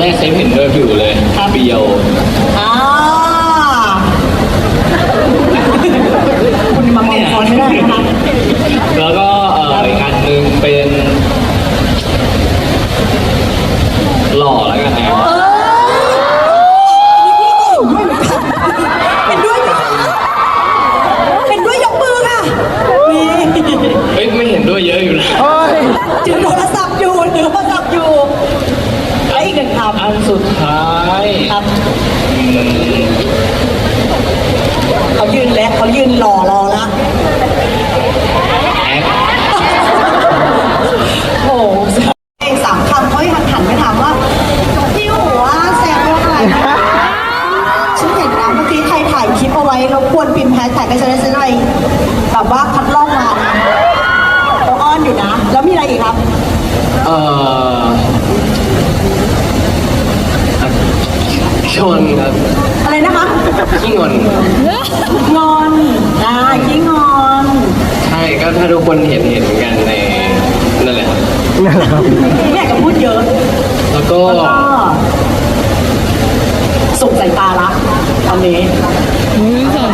แรกเซฟเห็นด้วยผิวเลย ถ้าเบียว นครับอะไรนะคะขี้งอนครับงอนอ่าขี้งอนใช่ก็ถ้าทุกคนเห็นเห็นกันในนั่นแหละครับนั่นแหละครับไม่อยากจะพูดเยอะ แล้วก็สุกใส่ตาละตอนนี้ มือสอง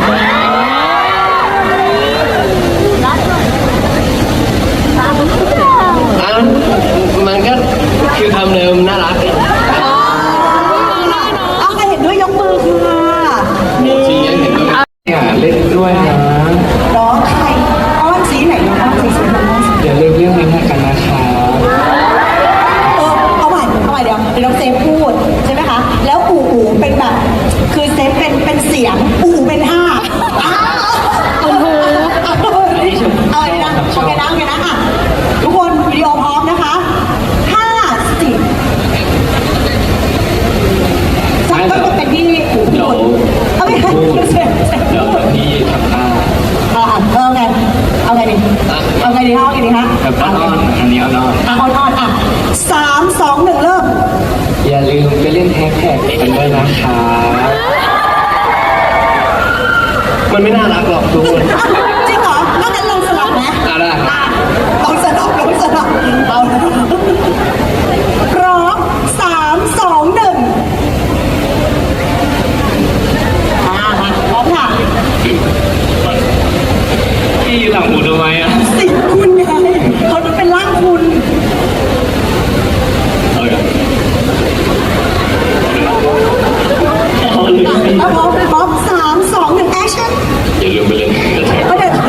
ูเป็นแบบ คือเซฟเป็นเป็นเสียง อูเป็นห้าคุณครูเอายนะโอเคนะโอเคนะอะทุกคนวิดีโอพร้อมนะคะห้าสิบสักก็เป็นที่อูพี่เอาไม่เซฟเดี๋ยวพี่ทำท่าอะเอาไงเอาไงดีเอาไงดีฮะเอาไงดีฮะ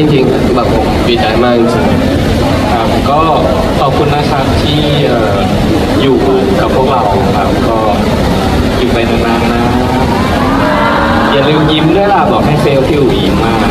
จริงๆแบบผมดีใจมากจริงๆครับก็ขอบคุณนะครับที่อยู่กับพวกเราครับก็อยู่ไปนานๆนะอย่าลืมยิ้มด้วยล่ะบอกให้เซลที่อยู่ยิ้มมาก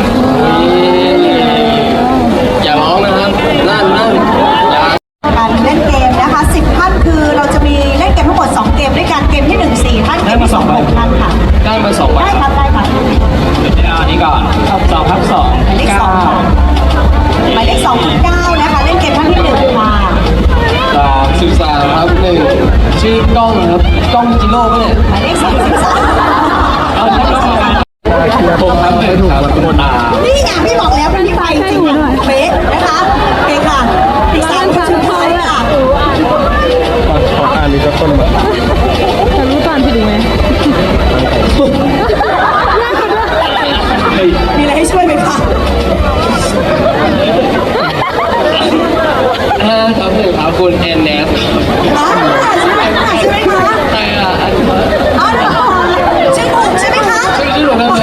ผมครับหนึ่งครับหมดอ่านี่ไงพี่บอกแล้วพี่ไปจริงเป๊ะนะคะเป๊ะค่ะอีกสามคนสุดท้ายค่ะขออ่านนี้ก็ต้นแบบจะรู้ตอนผิดไหมมีอะไรให้ช่วยไหมคะห้าครับหนึ่งครับคุณแอนแนส อ่าใช่ไหมคะใช่ไหมคะ ใช่อะอันนี้ อ๋อเหรอชื่อผมใช่ไหมคะ ชื่อชื่อหนูทำไม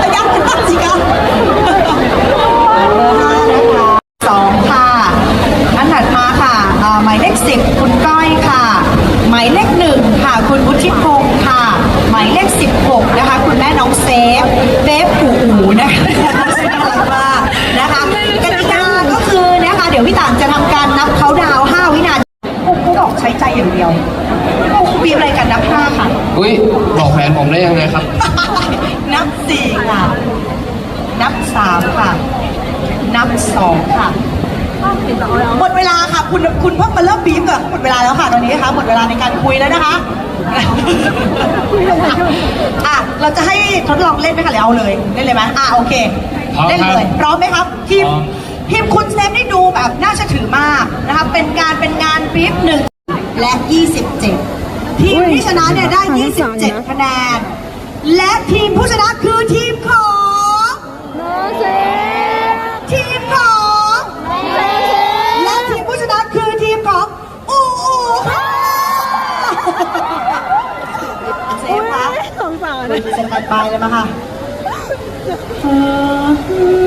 พยักหน้าสิคะเบอร์ห้านะคะสองค่ะอันถัดมาค่ะเอ่อหมายเลขสิบคุณก้อยค่ะ หมายเลขหนึ่งค่ะ คุณวุฒิพงศ์ค่ะ หมายเลขสิบหกนะคะ คุณแม่น้องเซฟเซฟอูอูนะคะชื่อน่ารักมากนะคะกติกาก็คือนะคะ เดี๋ยวพี่ต่างจะทำการนับเขาดาวน์5วินาทีปุ๊บปุ๊บบอกใช้ใจอย่างเดียวปุ๊บมีอะไรกันนับห้าค่ะ อุ้ยบอกแผนผมได้ยังไงครับ นับสี่ค่ะ นับสามค่ะ นับสองค่ะ หมดเวลาค่ะ คุณคุณเพิ่งมาเริ่มบีบกับหมดเวลาแล้วค่ะตอนนี้นะคะหมดเวลาในการคุยแล้วนะคะอะเราจะให้ทดลองเล่นไหมคะหรือเอาเลยเล่นเลยไหมอะโอเค พร้อมเล่นครับเลยพร้อมไหมครับทีมพร้อมทีมคุณเซฟนี่ดูแบบน่าเชื่อถือมากนะคะเป็นการเป็นงานบีบหนึ่งและ 27 ทีมที่ชนะเนี่ยได้ 27 คะแนน และทีมผู้ชนะคือทีมของน้องเซฟทีมของ และทีมผู้ชนะคือทีมของอูอูค่ะเซฟคะสงสารคุณเซฟไปเลยมาค่ะเออ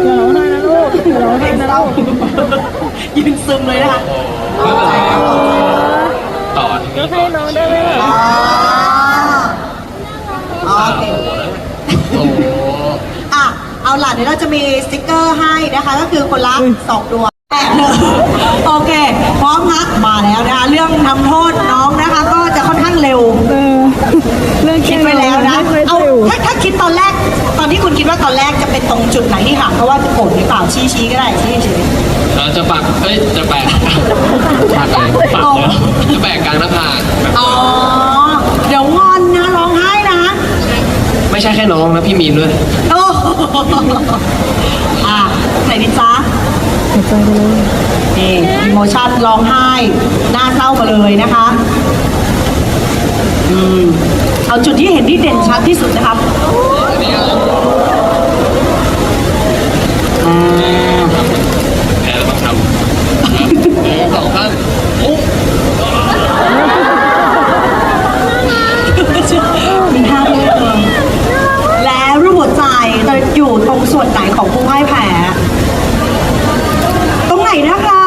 อย่าร้องไห้นะลูกอย่าร้องไห้นะลูกยืนซึมเลยนะคะ ต่อก็ให้น้องได้ไหมล่ะอ๋อโอเคโอ้โหอะ เอาล่ะเดี๋ยวเราจะมีสติกเกอร์ให้นะคะ ก็คือคนละสองดวงแปดเลยโอเค พร้อมคะมาแล้วนะคะ เรื่องทำโทษน้องนะคะ ก็จะค่อนข้างเร็ว เออเรื่องคิดไว้แล้วนะไม่เอาค่อยอยู่ถ้าถ้าคิดตอนแรก ตอนที่คุณคิดว่าตอนแรกจะเป็นตรงจุดไหนที่หักเพราะว่าจะโกรธหรือเปล่าชี้ชี้ก็ได้ชี้ชี้ เราจะปักเอ้ยจะแปะปักเลยปักเลยจะแปะกลางหน้าผากแบบอ๋อ เดี๋ยวงอนนะร้องไห้นะไม่ใช่แค่น้องนะพี่มีนด้วยโอ้อะไหนดิจ๊ะเสียใจไปเลยนี่อิโมชันร้องไห้หน้าเศร้ามาเลยนะคะอืมเอาจุดที่เห็นที่เด่นชัดที่สุดนะครับอ่า แพ้แล้วต้องทำหนึ่งสองสามอุ๊บ มีท่าด้วยเลยและรูปหัวใจจะอยู่ตรงส่วนไหนของผู้พ่ายแพ้ ตรงไหนนะคะ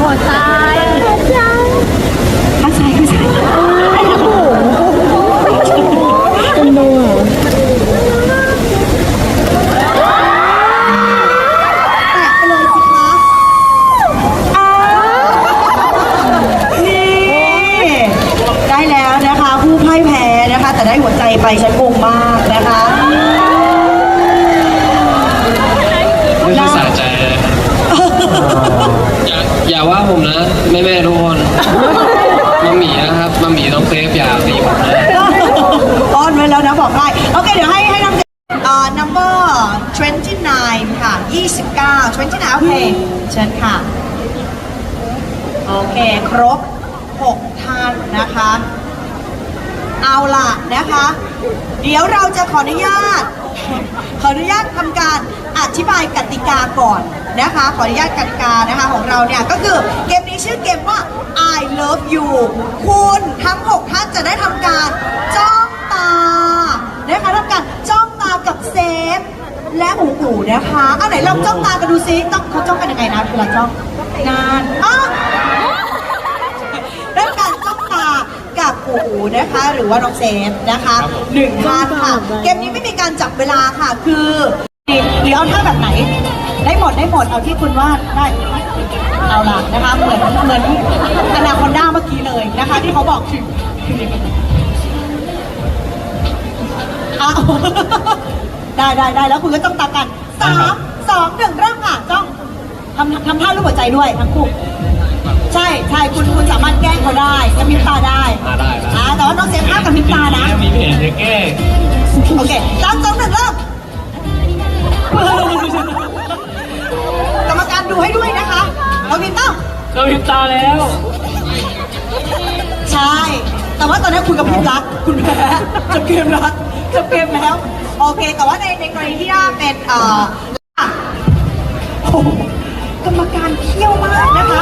หัวใจหัวใจ ทักใจคือใจ เป็นดูอะ แตะไปเลยสิคะอ่านี่ ได้แล้วนะคะ ผู้พ่ายแพ้นะคะ แต่ได้หัวใจไปฉันงงมากนะคะ ไม่ใช่สะใจเลยอย่าอย่าว่า ผมนะแม่แม่ทุกคนมาหมีนะครับมาหมีต้องเซฟอย่าตีผมนะอ้อนไว้แล้วนะบอกได้โอเคเดี๋ยวให้ให้นำเอ่อ number 29 ค่ะ 29 29โอเคเชิญค่ะ โอเคครบ 6ท่านนะคะ เอาล่ะนะคะ เดี๋ยวเราจะขออนุญาต ขออนุญาตทำการ อธิบายกติกาก่อนนะคะ ขออนุญาตกติกานะคะของเราเนี่ยก็คือเกมนี้ชื่อเกมว่า I love you คุณทั้ง 6 ท่านจะได้ทำการจ้องตานะคะทำการจ้องตากับเซฟ และอูอูนะคะเอาไหนลองจ้องตากันดูซิต้องเขาจ้องกันยังไงนะเวลาจ้องนานอ้าวเรื่องการจ้องตากับอูอูนะคะ หรือว่าน้องเซฟนะคะหนึ่งท่านค่ะ เกมนี้ไม่มีการจับเวลาค่ะคือ หรือเอาท่าแบบไหน ได้หมดได้หมดเอาที่คุณว่าดได้เอาล่ะนะคะเหมือนเหมือนอนาคอนด้าเมื่อกี้เลยนะคะ ที่เขาบอกถึงอะได้ได้ได้แล้วคุณก็จ้องตากันสามสองหนึ่งเริ่มค่ะจ้องทำทำท่ารูปหัวใจด้วยทั้งคู่ใช่ใช่คุณคุณสามารถแกล้งเขาได้กระพริบตาได้อ่าได้ได้อ่าแต่ว่าน้องเซฟห้ามกระพริบตานะมีเพจเจ๊เก้โอเคสามสองหนึ่งเริ่ม ต้องก็พิมตาแล้ว ใช่ แต่ว่าตอนนี้คุณกับพิมพ์รัก คุณแพ้จบเกมรักจบเกมแล้ว โอเค แต่ว่าในในกรณีที่ว่าเป็นเอ่อโอ้โหกรรมการเขี้ยวมากนะคะ